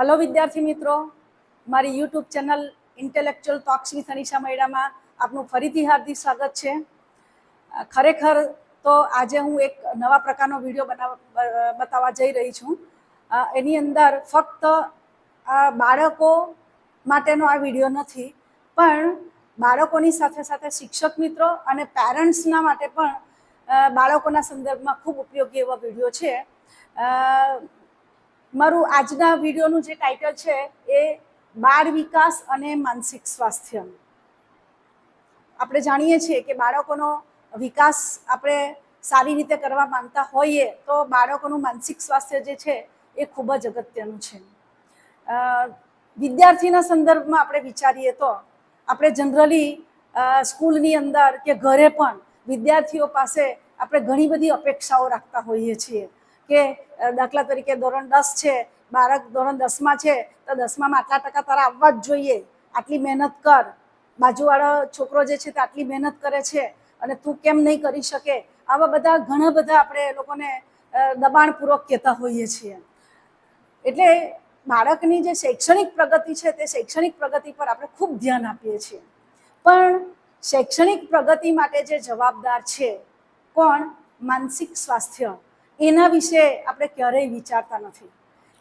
Hello વિદ્યાર્થી મિત્રો. મારી YouTube channel intellectual talks with Anisha મૈડામાં આપનું ફરીથી હાર્દિક સ્વાગત છે. ખરેખર તો આજે હું એક નવા પ્રકારનો વીડિયો બનાવ બતાવવા જઈ રહી છું. એની અંદર ફક્ત બાળકો માટેનો આ વીડિયો નથી, પણ બાળકોની સાથે સાથે શિક્ષક મિત્રો અને પેરેન્ટ્સના માટે પણ બાળકોના સંદર્ભમાં ખૂબ ઉપયોગી એવો વીડિયો છે. મારું આજના વિડીયોનું જે ટાઇટલ છે એ બાળ વિકાસ અને માનસિક સ્વાસ્થ્ય. આપણે જાણીએ છીએ કે બાળકોનો વિકાસ આપણે સારી રીતે કરવા માંગતા હોઈએ તો બાળકોનું માનસિક સ્વાસ્થ્ય જે છે એ ખૂબ જ અગત્યનું છે. વિદ્યાર્થીના સંદર્ભમાં આપણે વિચારીએ તો આપણે જનરલી સ્કૂલની અંદર કે ઘરે પણ વિદ્યાર્થીઓ પાસે આપણે ઘણી બધી અપેક્ષાઓ રાખતા હોઈએ છીએ. કે દાખલા તરીકે ધોરણ દસ છે, બાળક ધોરણ દસમાં છે, તો દસમામાં આટલા ટકા તારા આવવા જ જોઈએ. આટલી મહેનત કર. બાજુવાળો છોકરો જે છે તે આટલી મહેનત કરે છે અને તું કેમ નહીં કરી શકે? આવા બધા ઘણા બધા આપણે એ લોકોને દબાણપૂર્વક કહેતા હોઈએ છીએ. એટલે બાળકની જે શૈક્ષણિક પ્રગતિ છે તે શૈક્ષણિક પ્રગતિ પર આપણે ખૂબ ધ્યાન આપીએ છીએ. પણ શૈક્ષણિક પ્રગતિ માટે જે જવાબદાર છે કોણ? માનસિક સ્વાસ્થ્ય. એના વિશે આપણે ક્યારેય વિચારતા નથી.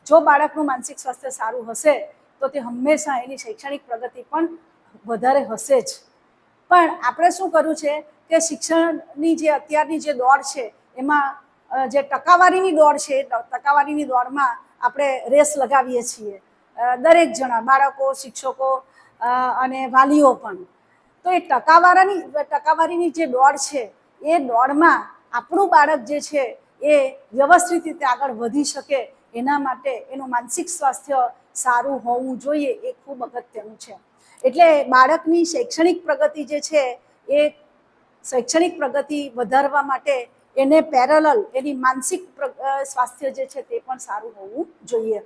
જો બાળકનું માનસિક સ્વાસ્થ્ય સારું હશે, તો તે હંમેશા એની શૈક્ષણિક પ્રગતિ પણ વધારે હશે જ. પણ આપણે શું કર્યું છે કે શિક્ષણની જે અત્યારની જે દોડ છે, એમાં જે ટકાવારીની દોડ છે, એ ટકાવારીની દોડમાં આપણે રેસ લગાવીએ છીએ. દરેક જણા, બાળકો, શિક્ષકો અને વાલીઓ પણ. તો એ ટકાવારાની, ટકાવારીની જે દોડ છે, એ દોડમાં આપણું બાળક જે છે એ વ્યવસ્થિત રીતે આગળ વધી શકે એના માટે એનું માનસિક સ્વાસ્થ્ય સારું હોવું જોઈએ એ ખૂબ અગત્યનું છે. એટલે બાળકની શૈક્ષણિક પ્રગતિ જે છે એ શૈક્ષણિક પ્રગતિ વધારવા માટે એને પેરેલલ એની માનસિક સ્વાસ્થ્ય જે છે તે પણ સારું હોવું જોઈએ.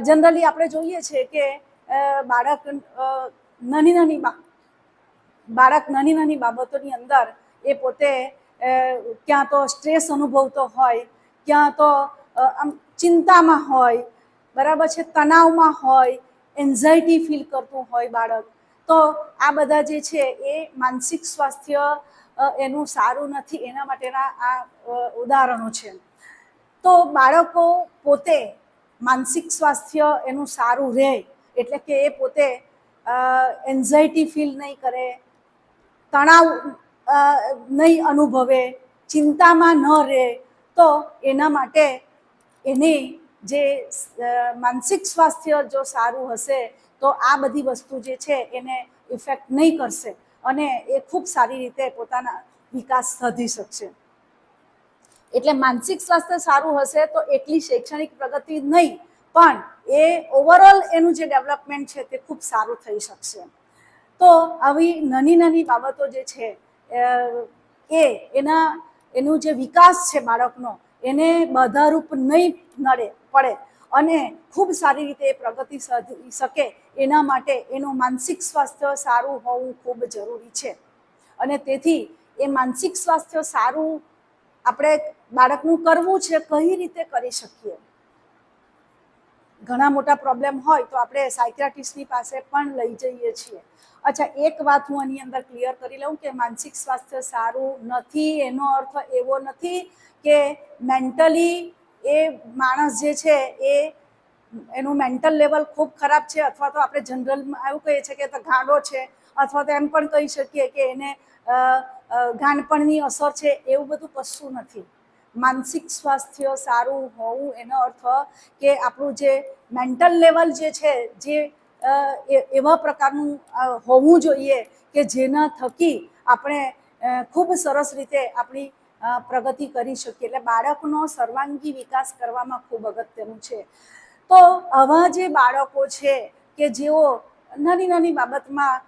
જનરલી આપણે જોઈએ છે કે બાળક નાની નાની બાળક નાની નાની બાબતોની અંદર એ પોતે ક્યાં તો સ્ટ્રેસ અનુભવતો હોય, ક્યાં તો આમ ચિંતામાં હોય, બરાબર છે, તણાવમાં હોય એન્ઝાયટી ફીલ કરતું હોય બાળક. તો આ બધા જે છે એ માનસિક સ્વાસ્થ્ય એનું સારું નથી, એના માટેના આ ઉદાહરણો છે. તો બાળકો પોતે માનસિક સ્વાસ્થ્ય એનું સારું રહે, એટલે કે એ પોતે એન્ઝાયટી ફીલ નહીં કરે, તણાવ નહીં અનુભવે, ચિંતામાં ન રહે, તો એના માટે એની જે માનસિક સ્વાસ્થ્ય જો સારું હશે, તો આ બધી વસ્તુ જે છે એને ઇફેક્ટ નહીં કરશે અને એ ખૂબ સારી રીતે પોતાના વિકાસ સાધી શકશે. એટલે માનસિક સ્વાસ્થ્ય સારું હશે તો એટલી શૈક્ષણિક પ્રગતિ નહીં, પણ એ ઓવરઓલ એનું જે ડેવલપમેન્ટ છે તે ખૂબ સારું થઈ શકશે. તો આવી નાની નાની બાબતો જે છે એ, એના, એનું જે વિકાસ છે બાળકનો, એને બાધારૂપ નહીં નડે, પડે. અને ખૂબ સારી રીતે એ પ્રગતિ સાધી શકે એના માટે એનું માનસિક સ્વાસ્થ્ય સારું હોવું ખૂબ જરૂરી છે. અને તેથી એ માનસિક સ્વાસ્થ્ય સારું આપણે બાળકનું કરવું છે, કઈ રીતે કરી શકીએ? ઘણા મોટા પ્રોબ્લેમ હોય તો આપણે સાયક્રાટિસ્ટની પાસે પણ લઈ જઈએ છીએ. અચ્છા, એક વાત હું આની અંદર ક્લિયર કરી લઉં કે માનસિક સ્વાસ્થ્ય સારું નથી, એનો અર્થ એવો નથી કે મેન્ટલી એ માણસ જે છે એ એનું મેન્ટલ લેવલ ખૂબ ખરાબ છે અથવા તો આપણે જનરલમાં એવું કહીએ છીએ કે ગાંડો છે અથવા તો એમ પણ કહી શકીએ કે એને ગાંડપણની અસર છે, એવું બધું કશું નથી. માનસિક સ્વાસ્થ્ય સારું હોવું એનો અર્થ કે આપણું જે મેન્ટલ લેવલ જે છે, જે એવા પ્રકારનું હોવું જોઈએ કે જેના થકી આપણે ખૂબ સરસ રીતે આપણી પ્રગતિ કરી શકીએ. એટલે બાળકનો સર્વાંગી વિકાસ કરવામાં ખૂબ અગત્યનું છે. તો આવા જે બાળકો છે કે જેઓ નાની નાની બાબતમાં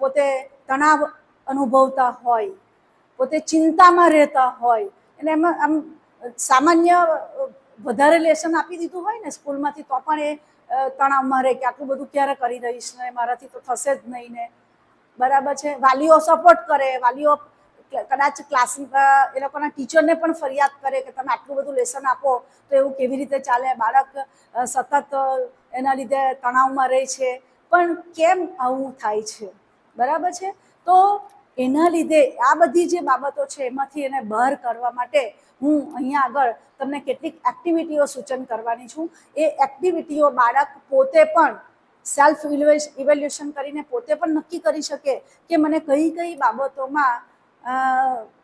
પોતે તણાવ અનુભવતા હોય, પોતે ચિંતામાં રહેતા હોય અને એમાં આમ સામાન્ય વધારે લેસન આપી દીધું હોય ને સ્કૂલમાંથી તો પણ એ તણાવમાં રહે કે આટલું બધું ક્યારે કરી રહીશ ને મારાથી તો થશે જ નહીં ને. બરાબર છે? વાલીઓ સપોર્ટ કરે, વાલીઓ કદાચ ક્લાસ એ લોકોના ટીચરને પણ ફરિયાદ કરે કે તમે આટલું બધું લેસન આપો તો એવું કેવી રીતે ચાલે? બાળક સતત એના લીધે તણાવમાં રહે છે. પણ કેમ આવું થાય છે? બરાબર છે? તો એના લીધે આ બધી જે બાબતો છે એમાંથી એને બહાર કાઢવા માટે હું અહીંયા આગળ તમને કેટલીક એક્ટિવિટીઓ સૂચન કરવાની છું. એ એક્ટિવિટીઓ બાળક પોતે પણ સેલ્ફ ઇવેલ્યુએશન કરીને પોતે પણ નક્કી કરી શકે કે મને કઈ કઈ બાબતોમાં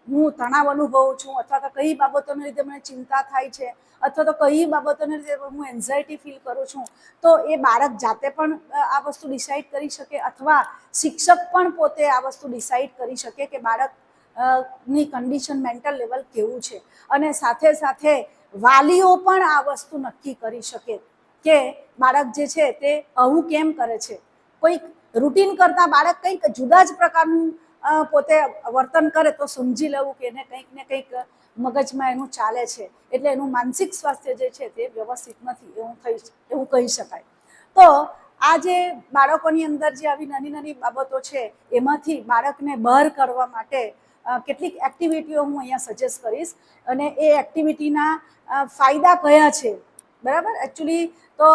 હું તણાવ અનુભવું છું અથવા તો કઈ બાબતોને લીધે મને ચિંતા થાય છે અથવા તો કઈ બાબતોને લીધે હું એન્ઝાયટી ફીલ કરું છું તો એ બાળક જાતે પણ આ વસ્તુ ડિસાઇડ કરી શકે અથવા શિક્ષક પણ પોતે આ વસ્તુ ડિસાઇડ કરી શકે કે બાળક અ, ની કન્ડિશન મેન્ટલ લેવલ કેવું છે અને સાથે સાથે વાલીઓ પણ આ વસ્તુ નક્કી કરી શકે કે બાળક જે છે તે આવું કેમ કરે છે. કોઈક રૂટીન કરતાં બાળક કંઈક જુદા જ પ્રકારનું પોતે વર્તન કરે તો સમજી લેવું કે એને કંઈક ને કંઈક મગજમાં એનું ચાલે છે. એટલે એનું માનસિક સ્વાસ્થ્ય જે છે તે વ્યવસ્થિત નથી, એવું થઈ એવું કહી શકાય. તો આ જે બાળકોની અંદર જે આવી નાની નાની બાબતો છે, એમાંથી બાળકને બહાર કરવા માટે કેટલીક એક્ટિવિટીઓ હું અહીંયા સજેસ્ટ કરીશ. અને એ એક્ટિવિટીના ફાયદા કયા છે? બરાબર? એકચ્યુઅલી તો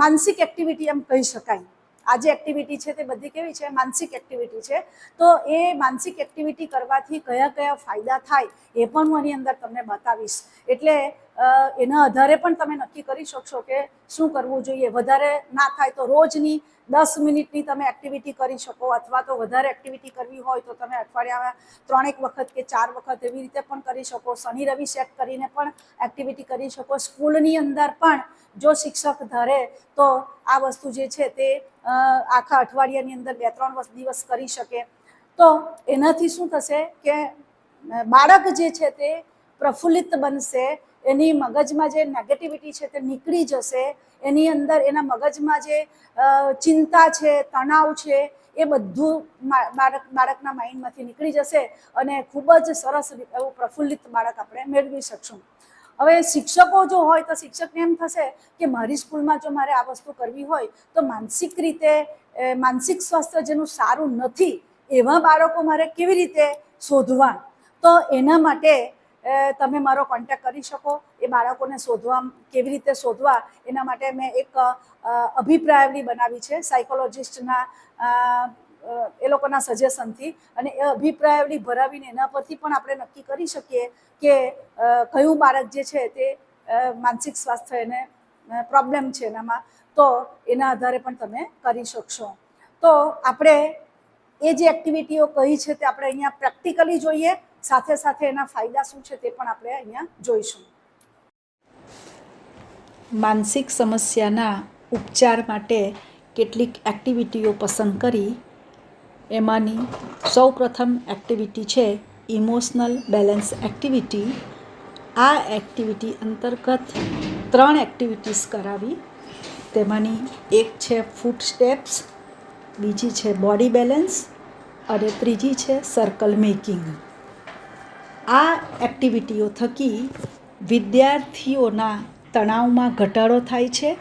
માનસિક એક્ટિવિટી એમ કહી શકાય. આ જે એક્ટિવિટી છે તે બધી કેવી છે? માનસિક એક્ટિવિટી છે. તો એ માનસિક એક્ટિવિટી કરવાથી કયા કયા ફાયદા થાય એ પણ હું એની અંદર તમને બતાવીશ. એટલે એના આધારે પણ તમે નક્કી કરી શકશો કે શું કરવું જોઈએ. વધારે ના થાય તો રોજની દસ મિનિટની તમે એક્ટિવિટી કરી શકો અથવા તો વધારે એક્ટિવિટી કરવી હોય તો તમે અઠવાડિયામાં ત્રણેક વખત કે ચાર વખત એવી રીતે પણ કરી શકો. શનિ રવિ સેટ કરીને પણ એક્ટિવિટી કરી શકો. સ્કૂલની અંદર પણ જો શિક્ષક ધારે તો આ વસ્તુ જે છે તે આખા અઠવાડિયાની અંદર બે ત્રણ વસ- દિવસ કરી શકે. તો એનાથી શું થશે કે બાળક જે છે તે પ્રફુલ્લિત બનશે એની મગજમાં જે નેગેટિવિટી છે તે નીકળી જશે, એની અંદર એના મગજમાં જે ચિંતા છે, તણાવ છે, એ બધું બાળક, બાળકના માઇન્ડમાંથી નીકળી જશે અને ખૂબ જ સરસ એવું પ્રફુલ્લિત બાળક આપણે મેળવી શકશું. હવે શિક્ષકો જો હોય તો શિક્ષકને એમ થશે કે મારી સ્કૂલમાં જો મારે આ વસ્તુ કરવી હોય તો માનસિક રીતે માનસિક સ્વાસ્થ્ય જેનું સારું નથી એવા બાળકો મારે કેવી રીતે શોધવા? તો એના માટે તમે મારો કોન્ટેક્ટ કરી શકો, એ બાળકોને શોધવા, કેવી રીતે શોધવા, એના માટે મેં એક અભિપ્રાયવલી બનાવી છે સાયકોલોજિસ્ટના એ લોકોના સજેશનથી અને એ અભિપ્રાયવલી ભરાવીને એના પરથી પણ આપણે નક્કી કરી શકીએ કે કયું બાળક જે છે તે માનસિક સ્વાસ્થ્ય એને પ્રોબ્લેમ છે એનામાં. તો એના આધારે પણ તમે કરી શકશો. તો આપણે એ જે એક્ટિવિટીઓ કહી છે તે આપણે અહીંયા પ્રેક્ટિકલી જોઈએ. સાથે સાથે એના ફાયદા શું છે તે પણ આપણે અહીંયા જોઈશું. માનસિક સમસ્યાના ઉપચાર માટે કેટલીક એક્ટિવિટીઓ પસંદ કરી. એમાંની સૌપ્રથમ એક્ટિવિટી છે ઇમોશનલ બેલેન્સ એક્ટિવિટી. આ એક્ટિવિટી અંતર્ગત ત્રણ એક્ટિવિટીઝ કરાવી. તેમાંની એક છે ફૂટ સ્ટેપ્સ, બીજી છે બોડી બેલેન્સ અને ત્રીજી છે સર્કલ મેકિંગ. આ એક્ટિવિટીઓ થકી વિદ્યાર્થીઓના તણાવમાં ઘટાડો થાય છે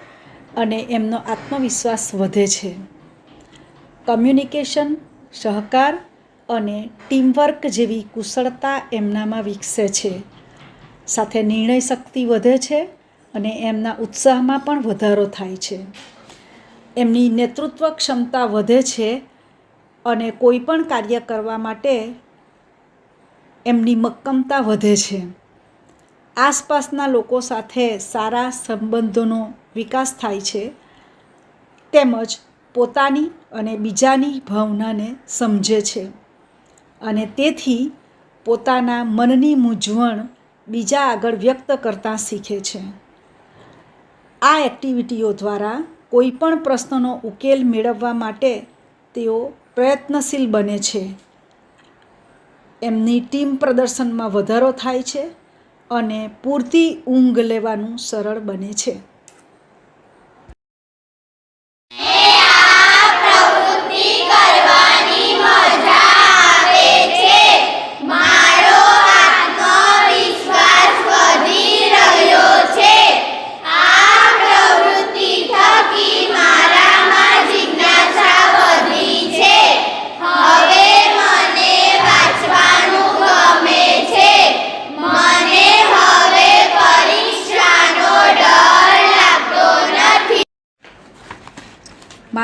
અને એમનો આત્મવિશ્વાસ વધે છે. કમ્યુનિકેશન સહકાર અને ટીમવર્ક જેવી કુશળતા એમનામાં વિકસે છે. સાથે નિર્ણય શક્તિ વધે છે અને એમના ઉત્સાહમાં પણ વધારો થાય છે. એમની નેતૃત્વ ક્ષમતા વધે છે અને કોઈ પણ કાર્ય કરવા માટે એમની મક્કમતા વધે છે. આસપાસના લોકો સાથે સારા સંબંધોનો વિકાસ થાય છે, તેમજ પોતાની અને બીજાની ભાવનાને સમજે છે અને તેથી પોતાના મનની મૂંઝવણ બીજા આગળ વ્યક્ત કરતાં શીખે છે. આ એક્ટિવિટીઓ દ્વારા કોઈ પણ પ્રશ્નનો ઉકેલ મેળવવા માટે તેઓ પ્રયત્નશીલ બને છે. એમની ટીમ પ્રદર્શનમાં વધારો થાય છે અને પૂરતી ઊંઘ લેવાનું સરળ બને છે.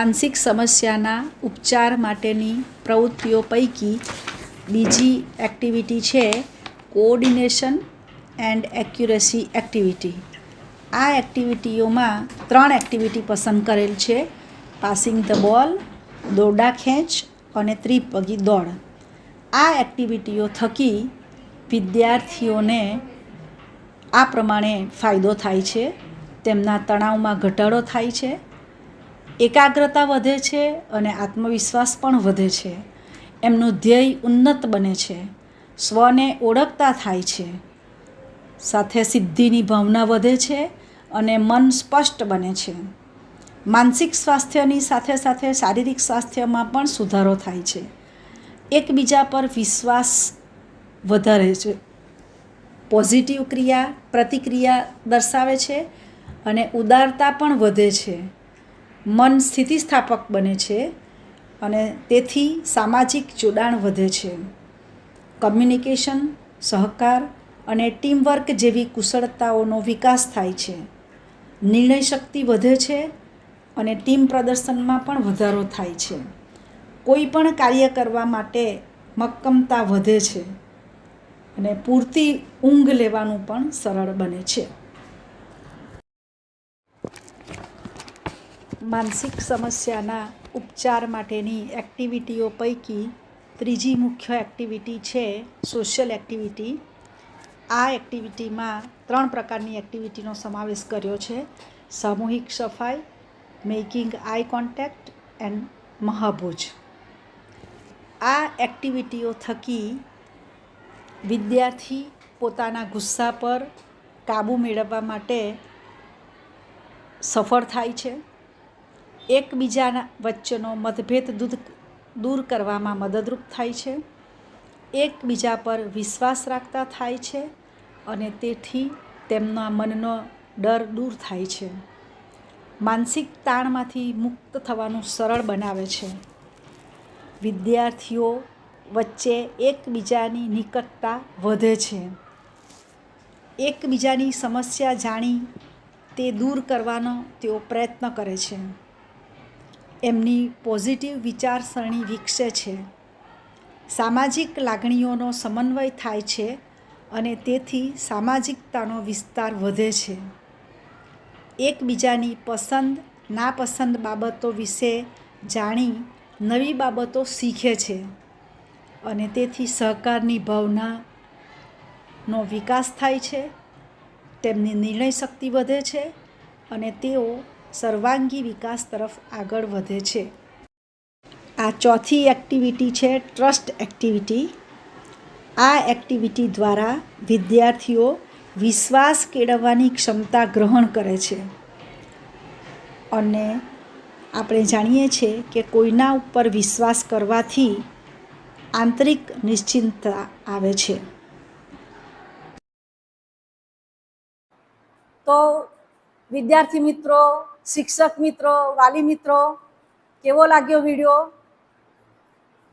માનસિક સમસ્યાના ઉપચાર માટેની પ્રવૃત્તિઓ પૈકી બીજી એક્ટિવિટી છે કોઓર્ડિનેશન એન્ડ એક્યુરેસી એક્ટિવિટી. આ એક્ટિવિટીઓમાં ત્રણ એક્ટિવિટી પસંદ કરેલ છે. પાસિંગ ધ બોલ, દોરડા ખેંચ અને ત્રિપગી દોડ. આ એક્ટિવિટીઓ થકી વિદ્યાર્થીઓને આ પ્રમાણે ફાયદો થાય છે. તેમના તણાવમાં ઘટાડો થાય છે. એકાગ્રતા વધે છે અને આત્મવિશ્વાસ પણ વધે છે. એમનું ધ્યેય ઉન્નત બને છે. સ્વને ઓળખતા થાય છે. સાથે સિદ્ધિની ભાવના વધે છે અને મન સ્પષ્ટ બને છે. માનસિક સ્વાસ્થ્યની સાથે સાથે શારીરિક સ્વાસ્થ્યમાં પણ સુધારો થાય છે. એકબીજા પર વિશ્વાસ વધારે છે. પોઝિટિવ ક્રિયા, પ્રતિક્રિયા દર્શાવે છે અને ઉદારતા પણ વધે છે. મન સ્થિતિસ્થાપક બને છે અને તેથી સામાજિક જોડાણ વધે છે. કમ્યુનિકેશન સહકાર અને ટીમવર્ક જેવી કુશળતાઓનો વિકાસ થાય છે. નિર્ણય શક્તિ વધે છે અને ટીમ પ્રદર્શનમાં પણ વધારો થાય છે. કોઈ પણ કાર્ય કરવા માટે મક્કમતા વધે છે અને પૂરતી ઊંઘ લેવાનું પણ સરળ બને છે. માનસિક સમસ્યાના ઉપચાર માટેની એક્ટિવિટીઓ પૈકી ત્રીજી મુખ્ય એક્ટિવિટી છે સોશિયલ એક્ટિવિટી. આ એક્ટિવિટીમાં ત્રણ પ્રકારની એક્ટિવિટીનો સમાવેશ કર્યો છે. સામૂહિક સફાઈ, મેકિંગ આઈ કોન્ટેક્ટ એન્ડ મહાભોજ. આ એક્ટિવિટીઓ થકી વિદ્યાર્થી પોતાના ગુસ્સા પર કાબૂ મેળવવા માટે સફળ થાય છે. એકબીજાના વચ્ચેનો મતભેદ દૂધ દૂર કરવામાં મદદરૂપ થાય છે. એકબીજા પર વિશ્વાસ રાખતા થાય છે અને તેથી તેમના મનનો ડર દૂર થાય છે. માનસિક તાણમાંથી મુક્ત થવાનું સરળ બનાવે છે. વિદ્યાર્થીઓ વચ્ચે એકબીજાની નિકટતા વધે છે. એકબીજાની સમસ્યા જાણી તે દૂર કરવાનો તેઓ પ્રયત્ન કરે છે. એમની પોઝિટિવ વિચારસરણી વિકસે છે. સામાજિક લાગણીઓનો સમન્વય થાય છે અને તેથી સામાજિકતાનો વિસ્તાર વધે છે. એકબીજાની પસંદ, નાપસંદ બાબતો વિશે જાણી નવી બાબતો શીખે છે અને તેથી સહકારની ભાવનાનો વિકાસ થાય છે, તેમની નિર્ણય શક્તિ વધે છે અને તેઓ સર્વાંગી વિકાસ તરફ આગળ વધે છે. આ ચોથી એક્ટિવિટી છે ટ્રસ્ટ એક્ટિવિટી. આ એક્ટિવિટી દ્વારા વિદ્યાર્થીઓ વિશ્વાસ કેળવવાની ક્ષમતા ગ્રહણ કરે છે. અને આપણે જાણીએ છીએ કે કોઈના ઉપર વિશ્વાસ કરવાથી આંતરિક નિશ્ચિંતતા આવે છે. તો વિદ્યાર્થી મિત્રો, શિક્ષક મિત્રો, વાલી મિત્રો, કેવો લાગ્યો વીડિયો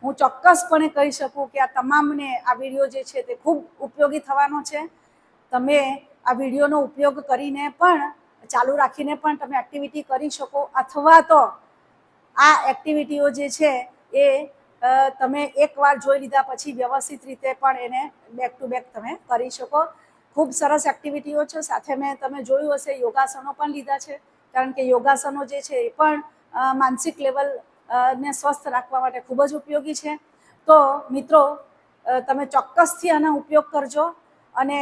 હું ચોક્કસપણે કહી શકું કે આ તમામને આ વીડિયો જે છે તે ખૂબ ઉપયોગી થવાનો છે. તમે આ વિડીયોનો ઉપયોગ કરીને પણ, ચાલુ રાખીને પણ તમે એક્ટિવિટી કરી શકો અથવા તો આ એક્ટિવિટીઓ જે છે એ તમે એકવાર જોઈ લીધા પછી વ્યવસ્થિત રીતે પણ એને બેક ટુ બેક તમે કરી શકો. ખૂબ સરસ એક્ટિવિટીઓ છે. સાથે મેં તમે જોયું હશે, યોગાસનો પણ લીધા છે. કારણ કે યોગાસનો જે છે એ પણ માનસિક લેવલ ને સ્વસ્થ રાખવા માટે ખૂબ જ ઉપયોગી છે. તો મિત્રો તમે ચોક્કસથી આનો ઉપયોગ કરજો અને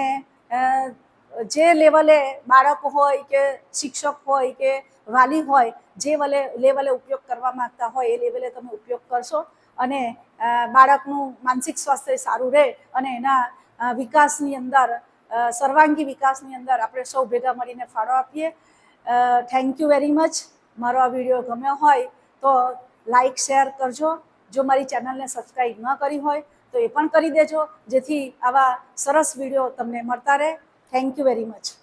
જે લેવલે બાળક હોય કે શિક્ષક હોય કે વાલી હોય, જે વલે લેવલે ઉપયોગ કરવા માંગતા હોય, એ લેવલે તમે ઉપયોગ કરશો અને બાળકનું માનસિક સ્વાસ્થ્ય સારું રહે અને એના વિકાસની અંદર સર્વાંગી વિકાસની અંદર આપણે સૌ ભેગા મળીને ફાળો આપીએ. થેન્ક યુ વેરી મચ મારો આ વીડિયો ગમ્યો હોય તો લાઈક શેર કરજો. જો મારી ચેનલને સબસ્ક્રાઈબ ન કરી હોય તો એ પણ કરી દેજો. જેથી આવા સરસ વીડિયો તમને મળતા રહે. Thank you very much